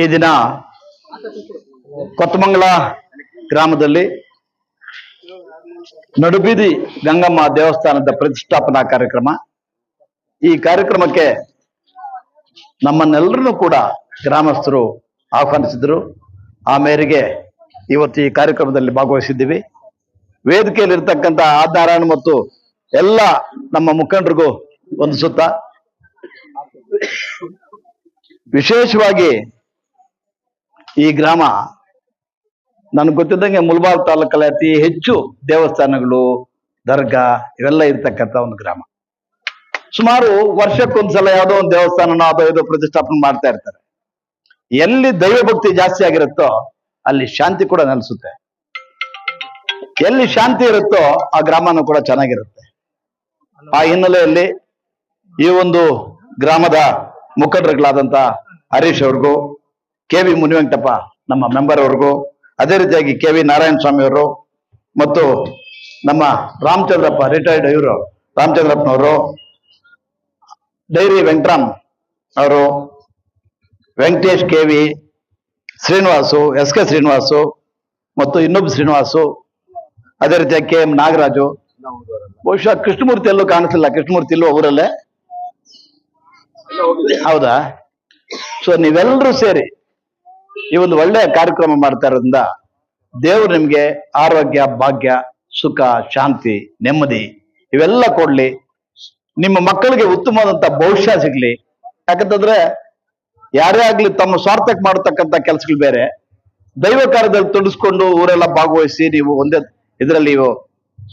ಈ ದಿನ ಕೊತ್ತಮಂಗಲ ಗ್ರಾಮದಲ್ಲಿ ನಡುಬೀದಿ ಗಂಗಮ್ಮ ದೇವಸ್ಥಾನದ ಪ್ರತಿಷ್ಠಾಪನಾ ಕಾರ್ಯಕ್ರಮ. ಈ ಕಾರ್ಯಕ್ರಮಕ್ಕೆ ನಮ್ಮನ್ನೆಲ್ಲರನ್ನೂ ಕೂಡ ಗ್ರಾಮಸ್ಥರು ಆಹ್ವಾನಿಸಿದ್ರು. ಆ ಮೇರೆಗೆ ಇವತ್ತು ಈ ಕಾರ್ಯಕ್ರಮದಲ್ಲಿ ಭಾಗವಹಿಸಿದ್ದೀವಿ. ವೇದಿಕೆಯಲ್ಲಿರ್ತಕ್ಕಂಥ ಆಧಾರಾಯಣ ಮತ್ತು ಎಲ್ಲ ನಮ್ಮ ಮುಖಂಡರಿಗೂ ಒಂದು ಸುತ್ತ. ವಿಶೇಷವಾಗಿ ಈ ಗ್ರಾಮ ನನಗೆ ಗೊತ್ತಿದ್ದಂಗೆ ಮುಲ್ಬಾರ್ ತಾಲೂಕಲ್ಲಿ ಅತಿ ಹೆಚ್ಚು ದೇವಸ್ಥಾನಗಳು, ದರ್ಗಾ ಇವೆಲ್ಲ ಇರ್ತಕ್ಕಂಥ ಒಂದು ಗ್ರಾಮ. ಸುಮಾರು ವರ್ಷಕ್ಕೊಂದ್ಸಲ ಯಾವುದೋ ಒಂದು ದೇವಸ್ಥಾನನ ಅದೋ ಪ್ರತಿಷ್ಠಾಪನೆ ಮಾಡ್ತಾ ಇರ್ತಾರೆ. ಎಲ್ಲಿ ದೈವ ಭಕ್ತಿ ಜಾಸ್ತಿ ಆಗಿರುತ್ತೋ ಅಲ್ಲಿ ಶಾಂತಿ ಕೂಡ ನೆಲೆಸುತ್ತೆ. ಎಲ್ಲಿ ಶಾಂತಿ ಇರುತ್ತೋ ಆ ಗ್ರಾಮನೂ ಕೂಡ ಚೆನ್ನಾಗಿರುತ್ತೆ. ಆ ಹಿನ್ನೆಲೆಯಲ್ಲಿ ಈ ಒಂದು ಗ್ರಾಮದ ಮುಖಂಡರುಗಳಾದಂತ ಹರೀಶ್ ಅವ್ರಿಗೂ ಕೆ ವಿ ಮುನಿವೆಂಕಟಪ್ಪ ನಮ್ಮ ಮೆಂಬರ್ ಅವ್ರಿಗೂ, ಅದೇ ರೀತಿಯಾಗಿ ಕೆ ವಿ ನಾರಾಯಣ ಸ್ವಾಮಿ ಅವರು ಮತ್ತು ನಮ್ಮ ರಾಮಚಂದ್ರಪ್ಪ ರಿಟೈರ್ಡ್ ಇವರು, ರಾಮಚಂದ್ರಪ್ಪನವರು, ಡೈರಿ ವೆಂಕಟರಾಮ್ ಅವರು, Venkatesh K V Srinivasu, S K Srinivasu ಮತ್ತು ಇನ್ನೊಬ್ಬ ಶ್ರೀನಿವಾಸು, ಅದೇ ರೀತಿಯಾಗಿ ಕೆ ಎಂ ನಾಗರಾಜು. ಬಹುಶಃ ಕೃಷ್ಣಮೂರ್ತಿ ಎಲ್ಲೂ ಕಾಣಿಸಿಲ್ಲ, ಕೃಷ್ಣಮೂರ್ತಿ ಇಲ್ಲೂ ಊರಲ್ಲೇ? ಹೌದಾ? ಸೊ ನೀವೆಲ್ಲರೂ ಸೇರಿ ಈ ಒಂದು ಒಳ್ಳೆಯ ಕಾರ್ಯಕ್ರಮ ಮಾಡ್ತಾ ಇರೋದ್ರಿಂದ ದೇವ್ರು ನಿಮ್ಗೆ ಆರೋಗ್ಯ, ಭಾಗ್ಯ, ಸುಖ, ಶಾಂತಿ, ನೆಮ್ಮದಿ ಇವೆಲ್ಲ ಕೊಡ್ಲಿ. ನಿಮ್ಮ ಮಕ್ಕಳಿಗೆ ಉತ್ತಮವಾದಂತ ಭವಿಷ್ಯ ಸಿಗ್ಲಿ. ಯಾಕಂತಂದ್ರೆ ಯಾರೇ ಆಗ್ಲಿ ತಮ್ಮ ಸ್ವಾರ್ಥಕ್ಕೆ ಮಾಡತಕ್ಕಂತ ಕೆಲಸಗಳು ಬೇರೆ. ದೈವ ಕಾರ್ಯದಲ್ಲಿ ತೊಡಗಿಸ್ಕೊಂಡು ಊರೆಲ್ಲ ಭಾಗವಹಿಸಿ ನೀವು ಒಂದೇ ಇದರಲ್ಲಿ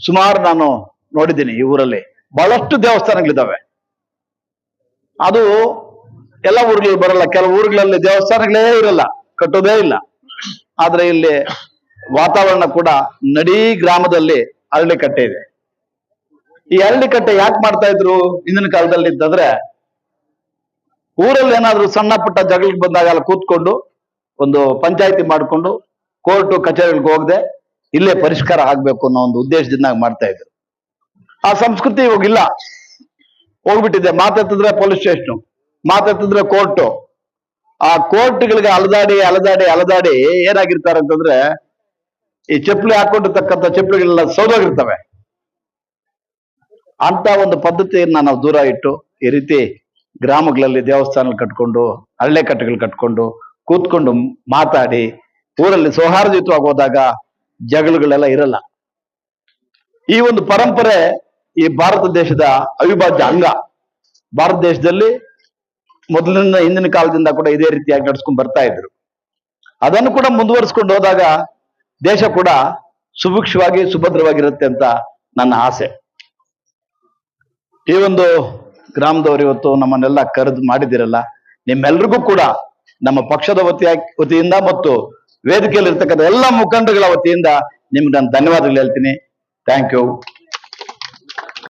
ಸುಮಾರು ನಾನು ನೋಡಿದ್ದೀನಿ ಈ ಊರಲ್ಲಿ. ಬಹಳಷ್ಟು ದೇವಸ್ಥಾನಗಳಿದ್ದಾವೆ. ಅದು ಎಲ್ಲ ಊರುಗಳು ಬರಲ್ಲ. ಕೆಲವು ಊರುಗಳಲ್ಲಿ ದೇವಸ್ಥಾನಗಳೇ ಇರಲ್ಲ. ಕಟ್ಟೋದೇ ಇಲ್ಲ. ಆದ್ರೆ ಇಲ್ಲಿ ವಾತಾವರಣ ಕೂಡ ನಡೀ ಗ್ರಾಮದಲ್ಲಿ ಅರಳಿ ಕಟ್ಟೆ ಇದೆ. ಈ ಅರಳಿ ಕಟ್ಟೆ ಯಾಕೆ ಮಾಡ್ತಾ ಇದ್ರು? ಹಿಂದಿನ ಕಾಲದಲ್ಲಿ ಇದ್ದಂದ್ರೆ ಊರಲ್ಲಿ ಏನಾದ್ರು ಸಣ್ಣ ಪುಟ್ಟ ಜಗಳಕ್ಕೆ ಬಂದಾಗ ಅಲ್ಲಿ ಕೂತ್ಕೊಂಡು ಒಂದು ಪಂಚಾಯತಿ ಮಾಡ್ಕೊಂಡು ಕೋರ್ಟು, ಕಚೇರಿಗಳಿಗೆ ಹೋಗದೆ ಇಲ್ಲೇ ಪರಿಷ್ಕಾರ ಆಗ್ಬೇಕು ಅನ್ನೋ ಒಂದು ಉದ್ದೇಶದಿಂದ ಮಾಡ್ತಾ ಇದ್ರು. ಆ ಸಂಸ್ಕೃತಿ ಇವಾಗಿಲ್ಲ ಹೋಗ್ಬಿಟ್ಟಿದೆ. ಮಾತೆತ್ತಿದ್ರೆ ಪೊಲೀಸ್ ಸ್ಟೇಷನ್, ಮಾತೆತ್ತಿದ್ರೆ ಕೋರ್ಟು. ಆ ಕೋರ್ಟ್ಗಳಿಗೆ ಅಲದಾಡಿ ಅಲದಾಡಿ ಅಲದಾಡಿ ಏನಾಗಿರ್ತಾರೆ ಅಂತಂದ್ರೆ ಈ ಚಪ್ಪಲಿ ಹಾಕೊಂಡಿರ್ತಕ್ಕಂಥ ಚಪ್ಪಲಿಗಳೆಲ್ಲ ಸೌದೋಗಿರ್ತವೆ. ಅಂತ ಒಂದು ಪದ್ಧತಿಯನ್ನ ನಾವು ದೂರ ಇಟ್ಟು ಈ ರೀತಿ ಗ್ರಾಮಗಳಲ್ಲಿ ದೇವಸ್ಥಾನ ಕಟ್ಕೊಂಡು ಹಳ್ಳೆ ಕಟ್ಟೆಗಳು ಕಟ್ಕೊಂಡು ಕೂತ್ಕೊಂಡು ಮಾತಾಡಿ, ಊರಲ್ಲಿ ಸೌಹಾರ್ದಯುತವಾಗಿ ಹೋದಾಗ ಜಗಳಗಳೆಲ್ಲ ಇರಲ್ಲ. ಈ ಒಂದು ಪರಂಪರೆ ಈ ಭಾರತ ದೇಶದ ಅವಿಭಾಜ್ಯ ಅಂಗ. ಭಾರತ ದೇಶದಲ್ಲಿ ಮೊದಲಿನ ಹಿಂದಿನ ಕಾಲದಿಂದ ಕೂಡ ಇದೇ ರೀತಿಯಾಗಿ ನಡೆಸ್ಕೊಂಡು ಬರ್ತಾ ಇದ್ರು. ಅದನ್ನು ಕೂಡ ಮುಂದುವರಿಸ್ಕೊಂಡು ಹೋದಾಗ ದೇಶ ಕೂಡ ಸುಭಿಕ್ಷವಾಗಿ, ಸುಭದ್ರವಾಗಿರುತ್ತೆ ಅಂತ ನನ್ನ ಆಸೆ. ಈ ಒಂದು ಗ್ರಾಮದವರು ಇವತ್ತು ನಮ್ಮನ್ನೆಲ್ಲ ಕರೆದು ಮಾಡಿದಿರಲ್ಲ ನಿಮ್ಮೆಲ್ರಿಗೂ ಕೂಡ ನಮ್ಮ ಪಕ್ಷದ ವತಿಯ, ವತಿಯಿಂದ ಮತ್ತು ವೇದಿಕೆಯಲ್ಲಿ ಇರ್ತಕ್ಕಂಥ ಎಲ್ಲ ಮುಖಂಡರುಗಳ ವತಿಯಿಂದ ನಿಮ್ಗೆ ನಾನು ಧನ್ಯವಾದಗಳು ಹೇಳ್ತೀನಿ. Thank you